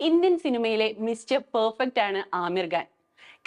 Indian സിനിമയിലെ mister perfect ആണ് ആമിർ ഖാൻ.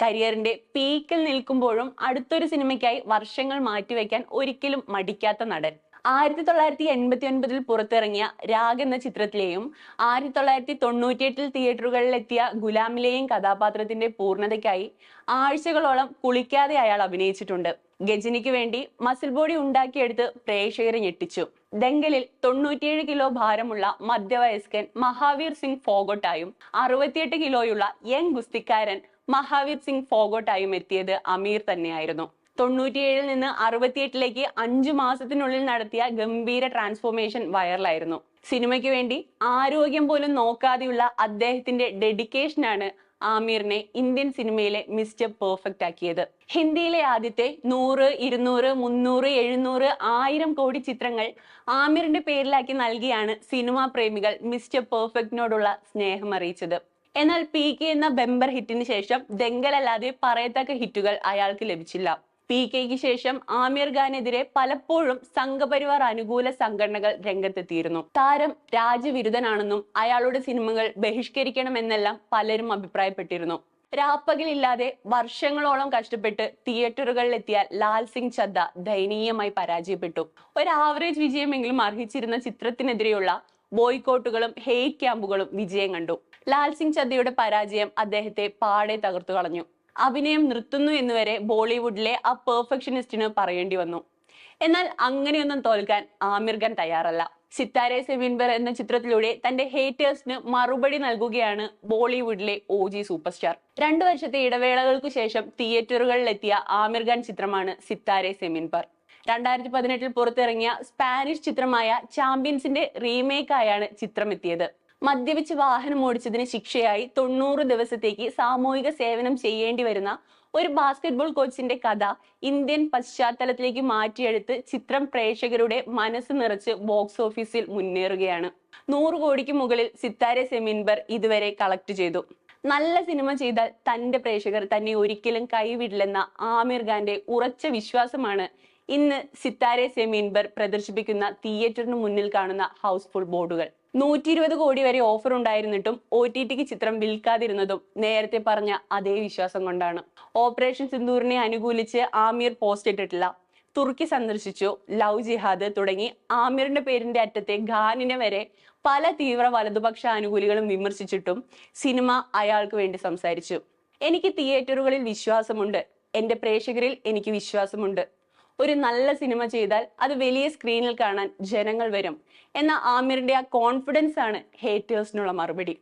കരിയറിന്റെ പീക്കിൽ നിൽക്കുമ്പോഴും അടുത്തൊരു സിനിമയ്ക്കായി വർഷങ്ങൾ മാറ്റിവെക്കാൻ ഒരിക്കലും മടിക്കാത്ത നടൻ. ആയിരത്തി തൊള്ളായിരത്തി എൺപത്തി ഒൻപതിൽ പുറത്തിറങ്ങിയ രാഗ് എന്ന ചിത്രത്തിലെയും ആയിരത്തി തൊള്ളായിരത്തി തൊണ്ണൂറ്റിയെട്ടിൽ തിയേറ്ററുകളിലെത്തിയ ഗുലാമിലെയും കഥാപാത്രത്തിന്റെ പൂർണതയ്ക്കായി ആഴ്ചകളോളം കുളിക്കാതെ അയാൾ അഭിനയിച്ചിട്ടുണ്ട്. ഗജനിക്ക് വേണ്ടി മസിൽ ബോഡി ഉണ്ടാക്കിയെടുത്ത് പ്രേക്ഷകരെ ഞെട്ടിച്ചു. ദങ്കലിൽ തൊണ്ണൂറ്റിയേഴ് കിലോ ഭാരമുള്ള മധ്യവയസ്കൻ മഹാവീർ സിംഗ് ഫോഗോട്ടായും അറുപത്തിയെട്ട് കിലോയുള്ള യങ് ഗുസ്തിക്കാരൻ മഹാവീർ സിംഗ് ഫോഗോട്ടായും എത്തിയത് അമീർ തന്നെയായിരുന്നു. തൊണ്ണൂറ്റിയേഴിൽ നിന്ന് അറുപത്തിയെട്ടിലേക്ക് അഞ്ചു മാസത്തിനുള്ളിൽ നടത്തിയ ഗംഭീര ട്രാൻസ്ഫോർമേഷൻ വൈറലായിരുന്നു സിനിമയ്ക്ക് വേണ്ടി ആരോഗ്യം പോലും നോക്കാതെയുള്ള അദ്ദേഹത്തിന്റെ ഡെഡിക്കേഷനാണ് ആമീറിനെ ഇന്ത്യൻ സിനിമയിലെ മിസ്റ്റർ പെർഫെക്റ്റ് ആക്കിയത്. ഹിന്ദിയിലെ ആദ്യത്തെ നൂറ് ഇരുന്നൂറ് മുന്നൂറ് എഴുന്നൂറ് ആയിരം കോടി ചിത്രങ്ങൾ ആമീറിന്റെ പേരിലാക്കി നൽകിയാണ് സിനിമാ പ്രേമികൾ മിസ്റ്റർ പെർഫെക്റ്റിനോടുള്ള സ്നേഹം അറിയിച്ചത്. എന്നാൽ പി കെ എന്ന ബെമ്പർ ഹിറ്റിന് ശേഷം ദെങ്കലല്ലാതെ പറയത്തക്ക ഹിറ്റുകൾ അയാൾക്ക് ലഭിച്ചില്ല. പി കെക്ക് ശേഷം ആമിർ ഖാനെതിരെ പലപ്പോഴും സംഘപരിവാർ അനുകൂല സംഘടനകൾ രംഗത്തെത്തിയിരുന്നു. താരം രാജ്യവിരുദ്ധനാണെന്നും അയാളുടെ സിനിമകൾ ബഹിഷ്കരിക്കണമെന്നെല്ലാം പലരും അഭിപ്രായപ്പെട്ടിരുന്നു. രാപ്പകലില്ലാതെ വർഷങ്ങളോളം കഷ്ടപ്പെട്ട് തിയേറ്ററുകളിലെത്തിയ ലാൽ സിംഗ് ചദ്ദ ദയനീയമായി പരാജയപ്പെട്ടു. ഒരു ആവറേജ് വിജയമെങ്കിലും അർഹിച്ചിരുന്ന ചിത്രത്തിനെതിരെയുള്ള ബോയ്ക്കോട്ടുകളും ഹെയ്റ്റ് ക്യാമ്പുകളും വിജയം കണ്ടു. ലാൽ സിംഗ് ചദ്ദയുടെ പരാജയം അദ്ദേഹത്തെ പാടെ തകർത്തു കളഞ്ഞു. അഭിനയം നിർത്തുന്നു എന്നുവരെ ബോളിവുഡിലെ ആ പെർഫെക്ഷനിസ്റ്റിന് പറയേണ്ടി വന്നു. എന്നാൽ അങ്ങനെയൊന്നും തോൽക്കാൻ ആമിർ ഖാൻ തയ്യാറല്ല. സിത്താരെ സെവിൻബർ എന്ന ചിത്രത്തിലൂടെ തന്റെ ഹേറ്റേഴ്സിന് മറുപടി നൽകുകയാണ് ബോളിവുഡിലെ ഒ ജി സൂപ്പർ സ്റ്റാർ രണ്ടു വർഷത്തെ ഇടവേളകൾക്ക് ശേഷം തിയേറ്ററുകളിലെത്തിയ ആമിർ ഖാൻ ചിത്രമാണ് സിത്താരെ സെമിൻബർ രണ്ടായിരത്തി പതിനെട്ടിൽ പുറത്തിറങ്ങിയ സ്പാനിഷ് ചിത്രമായ ചാമ്പ്യൻസിന്റെ റീമേക്കായാണ് ചിത്രം എത്തിയത് മദ്യപിച്ച് വാഹനം ഓടിച്ചതിന് ശിക്ഷയായി തൊണ്ണൂറ് ദിവസത്തേക്ക് സാമൂഹിക സേവനം ചെയ്യേണ്ടി വരുന്ന ഒരു ബാസ്കറ്റ്ബോൾ കോച്ചിന്റെ കഥ ഇന്ത്യൻ പശ്ചാത്തലത്തിലേക്ക് മാറ്റിയെടുത്ത് ചിത്രം പ്രേക്ഷകരുടെ മനസ്സ് നിറച്ച് ബോക്സ് ഓഫീസിൽ മുന്നേറുകയാണ്. നൂറ് കോടിക്ക് മുകളിൽ സിത്താരെ സെമിൻബർ ഇതുവരെ കളക്ട് ചെയ്തു. നല്ല സിനിമ ചെയ്താൽ തന്റെ പ്രേക്ഷകർ തന്നെ ഒരിക്കലും കൈവിടില്ലെന്ന ആമിർ ഖാന്റെ ഉറച്ച വിശ്വാസമാണ് ഇന്ന് സിത്താരെ സെമിൻബർ പ്രദർശിപ്പിക്കുന്ന തിയേറ്ററിന് മുന്നിൽ കാണുന്ന ഹൗസ്ഫുൾ ബോർഡുകൾ നൂറ്റി ഇരുപത് കോടി വരെ ഓഫർ ഉണ്ടായിരുന്നിട്ടും ഒ ടി ടിക്ക് ചിത്രം വിൽക്കാതിരുന്നതും നേരത്തെ പറഞ്ഞ അതേ വിശ്വാസം കൊണ്ടാണ്. ഓപ്പറേഷൻ സിന്ദൂറിനെ അനുകൂലിച്ച് ആമിർ പോസ്റ്റ് ഇട്ടിട്ടില്ല. തുർക്കി സന്ദർശിച്ചു ലവ് ജിഹാദ് തുടങ്ങി. ആമിറിന്റെ പേരിന്റെ അറ്റത്തെ ഖാനിനെ വരെ പല തീവ്ര വലതുപക്ഷ അനുകൂലികളും വിമർശിച്ചിട്ടും സിനിമ അയാൾക്ക് വേണ്ടി സംസാരിച്ചു. എനിക്ക് തിയേറ്ററുകളിൽ വിശ്വാസമുണ്ട്. എന്റെ പ്രേക്ഷകരിൽ എനിക്ക് വിശ്വാസമുണ്ട്. ഒരു നല്ല സിനിമ ചെയ്താൽ അത് വലിയ സ്ക്രീനിൽ കാണാൻ ജനങ്ങൾ വരും. എന്ന ആമിറിന്റെ ആ കോൺഫിഡൻസ് ആണ് ഹേറ്റേഴ്സിനുള്ള മറുപടി.